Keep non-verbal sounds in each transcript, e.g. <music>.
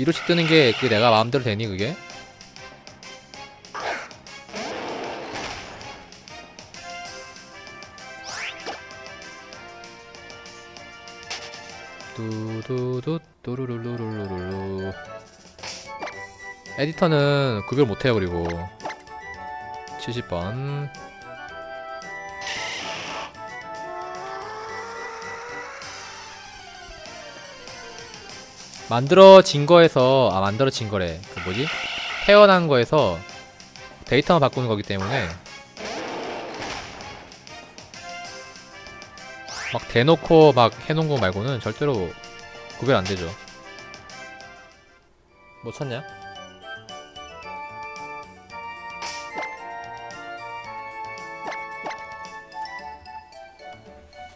이로치 뜨는 게 그게 내가 마음대로 되니 그게? 두두두 뚜루루루루루루. 에디터는 구별 못해요 그리고. 70번 만들어진 거에서 아 만들어진 거래 그 뭐지 태어난 거에서 데이터만 바꾸는 거기 때문에 막 대놓고 막 해놓은 거 말고는 절대로 구별 안 되죠. 뭐 찾냐?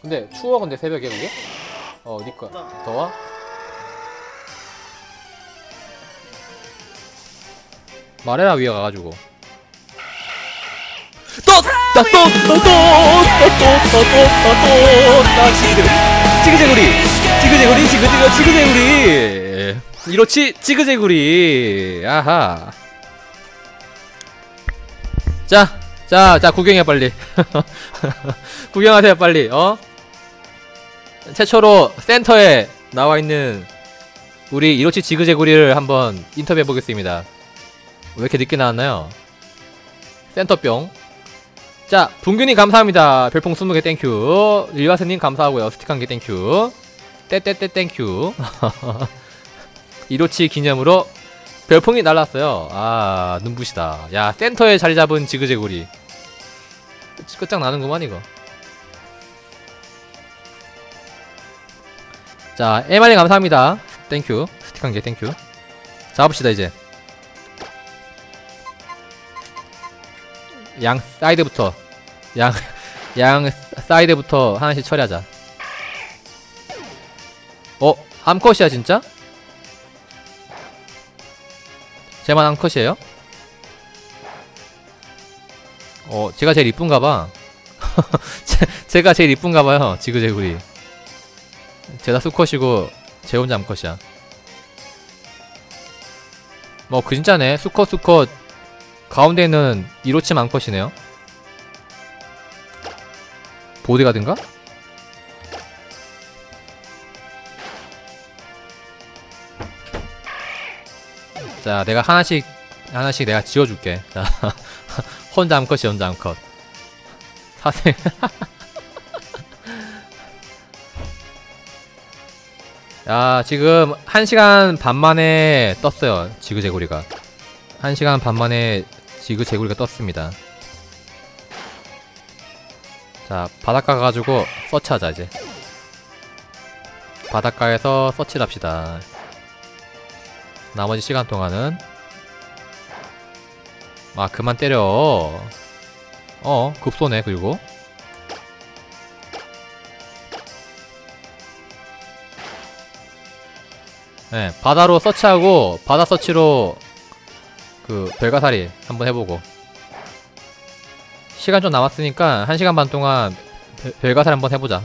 근데 추워 근데 새벽에 그게? 어 니꺼 더워? 말해라 위에 가가지고 또또또또또또또또또나 지그재구리 지그재구리 지그재구 지그재구리 이렇지 지그재구리 아하 자 자 자 구경해 빨리 구경하세요 빨리 어 최초로 센터에 나와 있는 우리 이로치 지그재구리를 한번 인터뷰해 보겠습니다. 왜 이렇게 늦게 나왔나요? 센터병. 자, 붕균님 감사합니다. 별풍 20개 땡큐. 일바스님 감사하고요. 스틱 한 개 땡큐. 떼떼떼 땡큐. <laughs> 이로치 기념으로 별풍이 날랐어요. 아, 눈부시다. 야, 센터에 자리 잡은 지그재구리. 끝- 끝장나는구만, 이거. 자, 에마리 감사합니다. 땡큐. 스틱 한 개 땡큐. 잡읍시다, 이제. 양 사이드부터 양, 양 사이드부터 하나씩 처리하자 어? 암컷이야 진짜? 제만 암컷이에요? 어 제가 제일 이쁜가봐 <laughs> 제, 제가 제일 이쁜가봐요 지그재구리 제가 수컷이고 제 혼자 암컷이야 뭐 그 진짜네 수컷 수컷 가운데는 이로치 암컷이네요 보디가든가? 자, 내가 하나씩 하나씩 내가 지어줄게. 자, <laughs> 혼자 암컷이 혼자 암컷. 사생. <laughs> 야, 지금 1시간 반 만에 떴어요. 지그재구리가. 1시간 반 만에 지그재구리가 떴습니다. 자 바닷가 가가지고 서치하자 이제. 바닷가에서 서치를 합시다. 나머지 시간 동안은 아 그만 때려. 어 급소네 그리고. 네 바다로 서치하고 바다 서치로 그 별가사리 한번 해보고. 시간 좀 남았으니까 1시간 반 동안 별- 별가살 한번 해보자.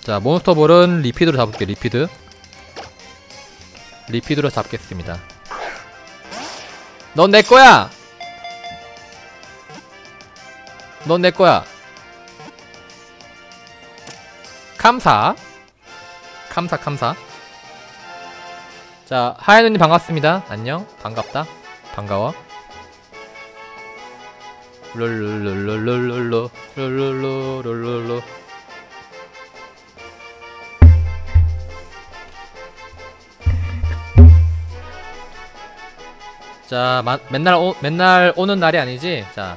자 몬스터볼은 리피드로 잡을게 리피드. 리피드로 잡겠습니다. 넌 내거야! 넌 내거야. 감사 감사 감사 자, 하얀눈님 반갑습니다. 안녕. 반갑다. 반가워. 롤롤롤롤롤롤로 롤롤롤롤롤로 자, 마, 맨날 오, 맨날 오는 날이 아니지. 자.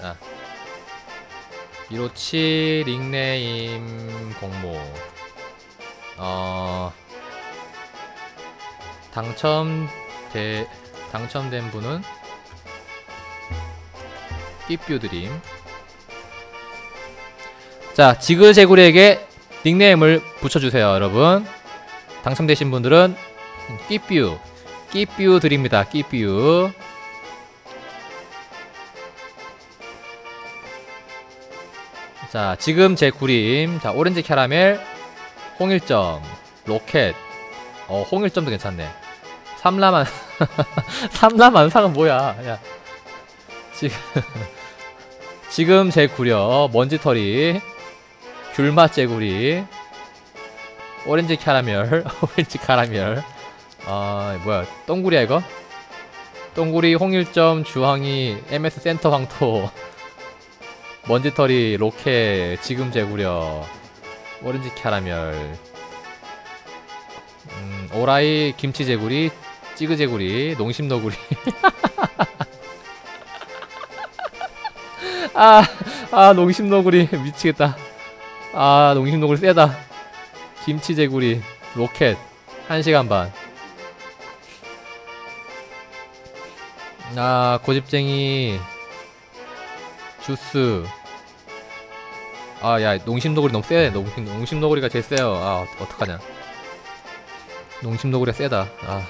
자. 이로치 닉네임 공모. 어 당첨돼 당첨된 분은 끼뷰 드림. 자, 지그재구리에게 닉네임을 붙여주세요, 여러분. 당첨되신 분들은 끼뷰, 끼뷰 드립니다, 끼뷰. 자, 지금 제 구림. 자, 오렌지 캐러멜, 홍일점, 로켓. 어, 홍일점도 괜찮네. 삼라만, <laughs> 삼라만상은 뭐야. 야. 지금, <laughs> 지금 제 구려, 먼지털이, 귤맛 제구리, 오렌지 캐러멜, <laughs> 오렌지 캐러멜. 아, 뭐야. 똥구리야, 이거? 똥구리, 홍일점, 주황이, MS 센터 황토. 먼지털이 로켓 지금 제구려 오렌지 캐러멜. 음, 오라이 김치 제구리 찌그 제구리 농심 너구리. <laughs> 아, 아 농심 너구리. 미치겠다. 아 농심 너구리 세다. 김치 제구리 로켓 1시간 반. 아, 고집쟁이 주스 아 야 농심너구리 너무 세 농심, 농심너구리가 제일 세요. 아 어, 어떡하냐. 농심너구리가 세다. 아.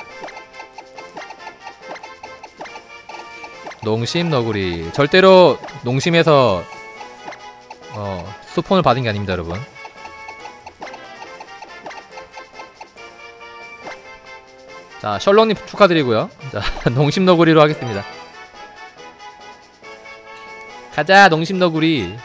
농심너구리. 절대로 농심에서 어 수폰을 받은 게 아닙니다 여러분. 자 셜록님 축하드리고요. 자 <laughs> 농심너구리로 하겠습니다. 가자 농심너구리